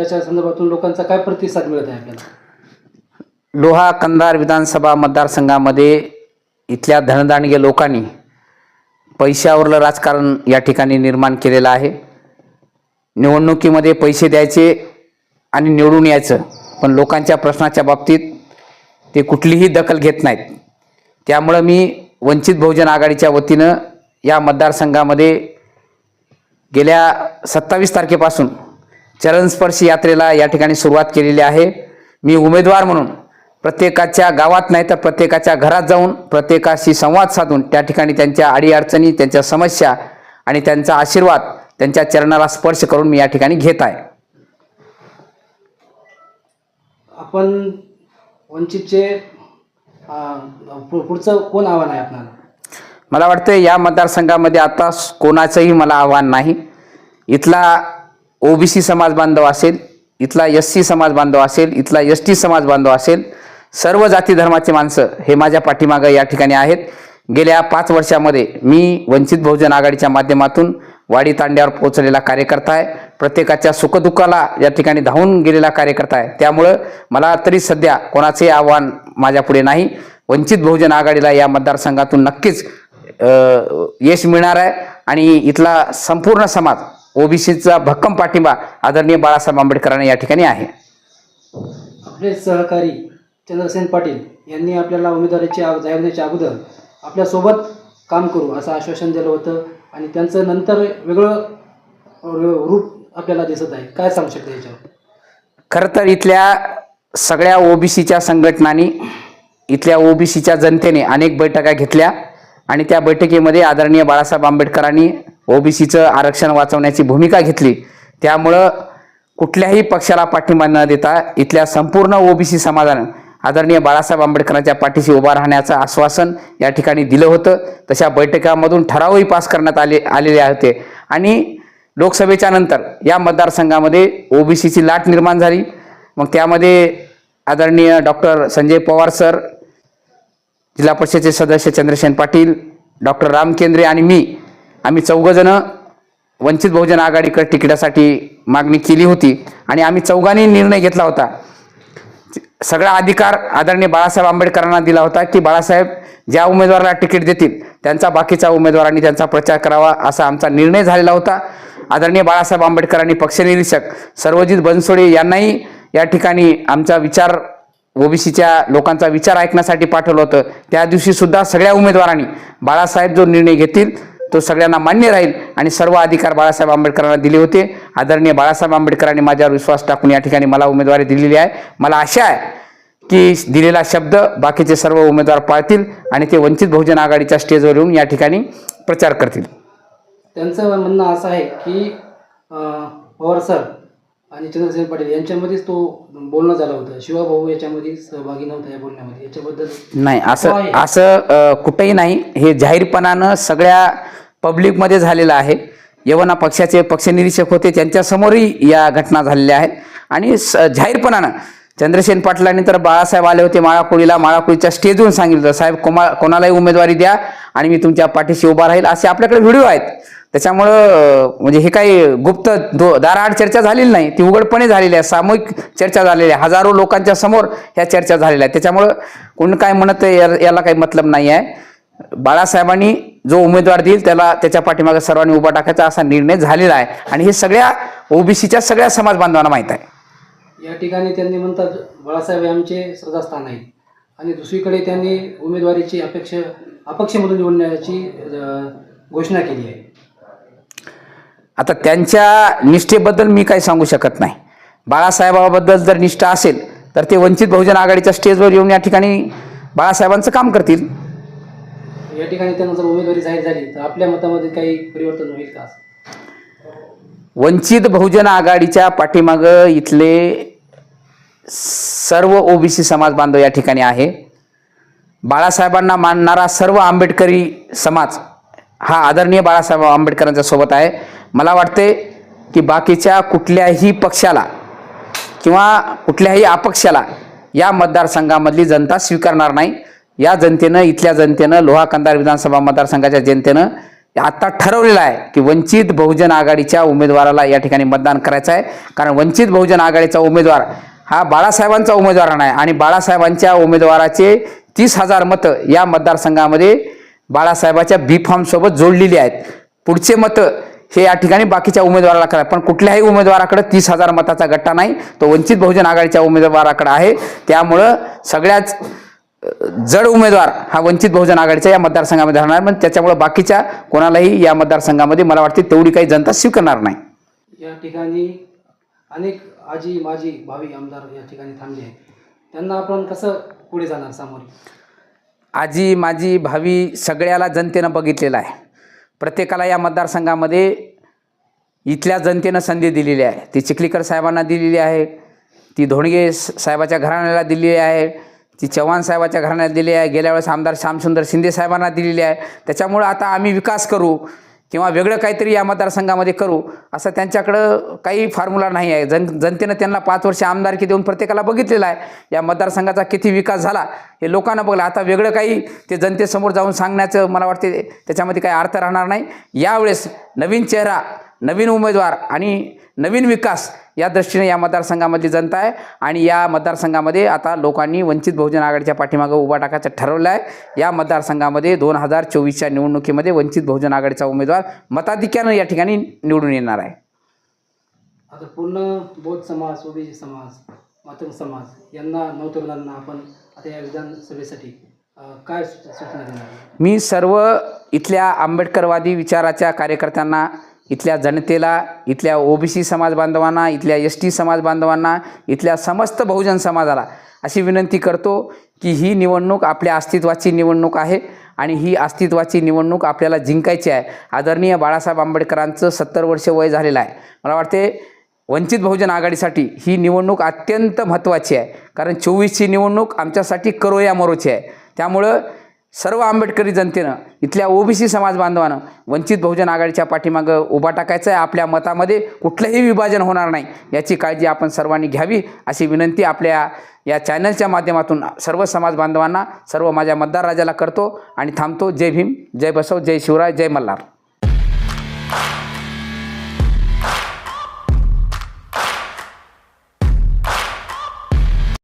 त्याच्या संदर्भातून लोकांचा काय प्रतिसाद मिळत आहे आपल्याला? लोहा कंधार विधानसभा मतदारसंघामध्ये इथल्या धनदांडगे लोकांनी पैशावरलं राजकारण या ठिकाणी निर्माण केलेलं आहे. निवडणुकीमध्ये पैसे द्यायचे आणि निवडून यायचं पण लोकांच्या प्रश्नाच्या बाबतीत ते कुठलीही दखल घेत नाहीत. त्यामुळं मी वंचित बहुजन आघाडीच्या वतीनं या मतदारसंघामध्ये गेल्या सत्तावीस तारखेपासून चरणस्पर्शी यात्रेला या ठिकाणी सुरुवात केलेली आहे. मी उमेदवार म्हणून प्रत्येकाच्या गावात नाही तर प्रत्येकाच्या घरात जाऊन प्रत्येकाशी संवाद साधून त्या ठिकाणी त्यांच्या अडीअडचणी त्यांच्या समस्या आणि त्यांचा आशीर्वाद त्यांच्या चरणाला स्पर्श करून मी या ठिकाणी घेत आहे. आपण वंचितचे पुढचं कोण आव्हान आहे आपल्याला? मला वाटतं या मतदारसंघामध्ये आता कोणाचंही मला आव्हान नाही. इथला ओबीसी समाज बांधव असेल इथला एस सी समाज बांधव असेल इथला एस टी समाज बांधव असेल सर्व जाती धर्माचे माणसं हे माझ्या पाठीमागं या ठिकाणी आहेत. गेल्या पाच वर्षामध्ये मी वंचित बहुजन आघाडीच्या माध्यमातून वाडी तांड्यावर पोहोचलेला कार्यकर्ता आहे. प्रत्येकाच्या सुखदुःखाला या ठिकाणी धावून गेलेला कार्यकर्ता आहे. त्यामुळं मला तरी सध्या कोणाचेही आव्हान माझ्यापुढे नाही. वंचित बहुजन आघाडीला या मतदारसंघातून नक्कीच यश मिळणार आहे. आणि इथला संपूर्ण समाज ओबीसीचा भक्कम पाठिंबा आदरणीय बाळासाहेब आंबेडकरांना या ठिकाणी आहे. आपले सहकारी चंद्रसेन पाटील यांनी आपल्याला उमेदवारीची जाहीर होण्याच्या अगोदर आपल्यासोबत काम करू असं आश्वासन दिलं होतं आणि त्यांचं नंतर वेगळं रूप आपल्याला दिसत आहे. काय सांगू शकता याच्यावर? खरं तर इथल्या सगळ्या ओबीसीच्या संघटनांनी इथल्या ओबीसीच्या जनतेने अनेक बैठका घेतल्या आणि त्या बैठकीमध्ये आदरणीय बाळासाहेब आंबेडकरांनी ओबीसीचं आरक्षण वाचवण्याची भूमिका घेतली. त्यामुळं कुठल्याही पक्षाला पाठिंबा न देता इथल्या संपूर्ण ओबीसी समाजानं आदरणीय बाळासाहेब आंबेडकरांच्या पाठीशी उभा राहण्याचं आश्वासन या ठिकाणी दिलं होतं. तशा बैठकामधून ठरावही पास करण्यात आले आलेले होते. आणि लोकसभेच्या नंतर या मतदारसंघामध्ये ओबीसीची लाट निर्माण झाली. मग त्यामध्ये आदरणीय डॉक्टर संजय पवार सर जिल्हा परिषदेचे सदस्य चंद्रशेन पाटील डॉक्टर राम केंद्रे आणि मी आम्ही चौघजणं वंचित बहुजन आघाडीकडे तिकिटासाठी मागणी केली होती आणि आम्ही चौघांनी निर्णय घेतला होता. सगळा अधिकार आदरणीय बाळासाहेब आंबेडकरांना दिला होता की बाळासाहेब ज्या उमेदवाराला तिकीट देतील त्यांचा बाकीच्या उमेदवारांनी त्यांचा प्रचार करावा असा आमचा निर्णय झालेला होता. आदरणीय बाळासाहेब आंबेडकरांनी पक्षनिरीक्षक सर्वजित बनसोडे यांनाही या ठिकाणी आमचा विचार ओबीसीच्या लोकांचा विचार ऐकण्यासाठी पाठवलं होतं. त्या दिवशी सुद्धा सगळ्या उमेदवारांनी बाळासाहेब जो निर्णय घेतील तो सगळ्यांना मान्य राहील आणि सर्व अधिकार बाळासाहेब आंबेडकरांना दिले होते. आदरणीय बाळासाहेब आंबेडकरांनी माझ्यावर विश्वास टाकून या ठिकाणी मला उमेदवारी दिलेली आहे. मला आशा आहे की दिलेला शब्द बाकीचे सर्व उमेदवार पाळतील आणि ते वंचित बहुजन आघाडीच्या स्टेजवर येऊन या ठिकाणी प्रचार करतील. त्यांचं म्हणणं असं आहे की पवार सर आणि चंद्रसेन पाटील यांच्यामध्येच तो बोलणं झालं होतं. शिवाभाऊ याच्यामध्ये सहभागी नव्हता या बोलण्यामध्ये. याच्याबद्दल नाही असं. असं अ, कुठंही नाही. हे जाहीरपणानं सगळ्या पब्लिकमध्ये झालेलं आहे. यवना पक्षाचे पक्षनिरीक्षक होते. त्यांच्यासमोरही या घटना झालेल्या आहेत. आणि स जाहीरपणानं चंद्रसेन पाटलांनी तर बाळासाहेब आले होते माळाकोळीला माळाकोळीच्या स्टेजवरून सांगितलं होतं, साहेब कोमा कोणालाही उमेदवारी द्या आणि मी तुमच्या पाठीशी उभा राहील. असे आपल्याकडे व्हिडिओ आहेत. त्याच्यामुळं म्हणजे हे काही गुप्त दो दाराआड चर्चा झालेली नाही. ती उघडपणे झालेली आहे. सामूहिक चर्चा झालेली आहे. हजारो लोकांच्या समोर ह्या चर्चा झालेल्या आहेत. त्याच्यामुळं कोण काय म्हणत आहे, या- याला काही मतलब नाही आहे. बाळासाहेबांनी जो उमेदवार देईल त्याला त्याच्या पाठीमागे सर्वांनी उभा टाकायचा असा निर्णय झालेला आहे. आणि हे सगळ्या ओबीसीच्या सगळ्या समाज बांधवांना माहीत आहे. या ठिकाणी त्यांनी म्हणतात बाळासाहेब आमचे श्रद्धास्थान आहे आणि दुसरीकडे त्यांनी उमेदवारीची अपेक्षा अपक्षमधून निवडण्याची घोषणा केली आहे. आता त्यांच्या निष्ठेबद्दल मी काही सांगू शकत नाही. बाळासाहेबाबद्दल जर निष्ठा असेल तर ते वंचित बहुजन आघाडीच्या स्टेजवर येऊन या ठिकाणी बाळासाहेबांचं काम करतील. या ठिकाणी त्यांना जर उमेदवारी जाहीर झाली तर आपल्या मतामध्ये काही परिवर्तन होईल का? वंचित बहुजन आघाडीच्या पाठीमागं इथले सर्व ओबीसी समाज बांधव या ठिकाणी आहे. बाळासाहेबांना मानणारा सर्व आंबेडकरी समाज हा आदरणीय बाळासाहेब आंबेडकरांच्या सोबत आहे. मला वाटते की बाकीच्या कुठल्याही पक्षाला किंवा कुठल्याही अपक्षाला या मतदारसंघामधली जनता स्वीकारणार नाही. या जनतेनं इथल्या जनतेनं लोहा कंदार विधानसभा मतदारसंघाच्या जनतेनं आता ठरवलेलं आहे की वंचित बहुजन आघाडीच्या उमेदवाराला या ठिकाणी मतदान करायचं आहे. कारण वंचित बहुजन आघाडीचा उमेदवार हा बाळासाहेबांचा उमेदवार नाही आणि बाळासाहेबांच्या उमेदवाराचे तीस हजार मतं या मतदारसंघामध्ये बाळासाहेबाच्या बी फॉर्मसोबत जोडलेली आहेत. पुढचे मतं हे या ठिकाणी बाकीच्या उमेदवाराला करा पण कुठल्याही उमेदवाराकडे तीस हजार मताचा गट्टा नाही. तो वंचित बहुजन आघाडीच्या उमेदवाराकडे आहे. त्यामुळं सगळ्याच जड उमेदवार हा वंचित बहुजन आघाडीच्या या मतदारसंघामध्ये राहणार. पण त्याच्यामुळे बाकीच्या कोणालाही या मतदारसंघामध्ये मला वाटते तेवढी काही जनता स्वीकारणार नाही. या ठिकाणी अनेक आजी माजी भावी आमदार या ठिकाणी थांबले आहेत. त्यांना आपण कसं पुढे जाणार सामोरे? आजी माझी भावी सगळ्याला जनतेनं बघितलेलं आहे. प्रत्येकाला या मतदारसंघामध्ये इथल्या जनतेनं संधी दिलेली आहे. ती चिखलीकर साहेबांना दिलेली आहे. ती धोणगे स- साहेबाच्या घराण्याला दिलेली आहे. ती चव्हाण साहेबाच्या घराण्याला दिली आहे. गेल्या वेळेस आमदार श्यामसुंदर शिंदे साहेबांना दिलेली आहे. त्याच्यामुळं आता आम्ही विकास करू. किंवा वेगळं काहीतरी या मतदारसंघामध्ये करू असं त्यांच्याकडं काही फॉर्म्युला नाही आहे. जन जनतेनं त्यांना पाच वर्ष आमदारकी देऊन प्रत्येकाला बघितलेलं आहे. या मतदारसंघाचा किती विकास झाला हे लोकांना बघलं. आता वेगळं काही ते जनतेसमोर जाऊन सांगण्याचं मला वाटते त्याच्यामध्ये काही अर्थ राहणार नाही. यावेळेस नवीन चेहरा नवीन उमेदवार आणि नवीन विकास या दृष्टीने या मतदारसंघामधली जनता आहे. आणि या मतदारसंघामध्ये आता लोकांनी वंचित बहुजन आघाडीच्या पाठीमागं उभा टाकायचं ठरवलं आहे या मतदारसंघामध्ये दोन हजार चोवीसच्या निवडणुकीमध्ये वंचित बहुजन आघाडीचा उमेदवार मताधिक्यानं या ठिकाणी निवडून येणार आहे. आता पूर्ण बौद्ध समाज ओबीसी समाज मातंग समाज यांना नवतरुणांना आपण आता या विधानसभेसाठी काय सूच- सूचना देणार मी सर्व इथल्या आंबेडकरवादी विचाराच्या कार्यकर्त्यांना इथल्या जनतेला इथल्या ओबीसी समाज बांधवांना इथल्या एस टी समाज बांधवांना इथल्या समस्त बहुजन समाजाला अशी विनंती करतो की ही निवडणूक आपल्या अस्तित्वाची निवडणूक आहे आणि ही अस्तित्वाची निवडणूक आपल्याला जिंकायची आहे. आदरणीय बाळासाहेब आंबेडकरांचं सत्तर वर्ष वय झालेलं आहे. मला वाटते वंचित बहुजन आघाडीसाठी ही निवडणूक अत्यंत महत्त्वाची आहे. कारण चोवीसची निवडणूक आमच्यासाठी करो या मरोची आहे. त्यामुळं सर्व आंबेडकरी जनतेनं इथल्या ओबीसी समाज बांधवानं वंचित बहुजन आघाडीच्या पाठीमागं उभा टाकायचं आहे आपल्या मतामध्ये कुठलंही विभाजन होणार नाही याची काळजी आपण सर्वांनी घ्यावी अशी विनंती आपल्या या चॅनलच्या माध्यमातून सर्व समाज बांधवांना सर्व माझ्या मतदार राजाला करतो. आणि थांबतो. जय भीम जय बसव जय शिवराय जय मल्हार.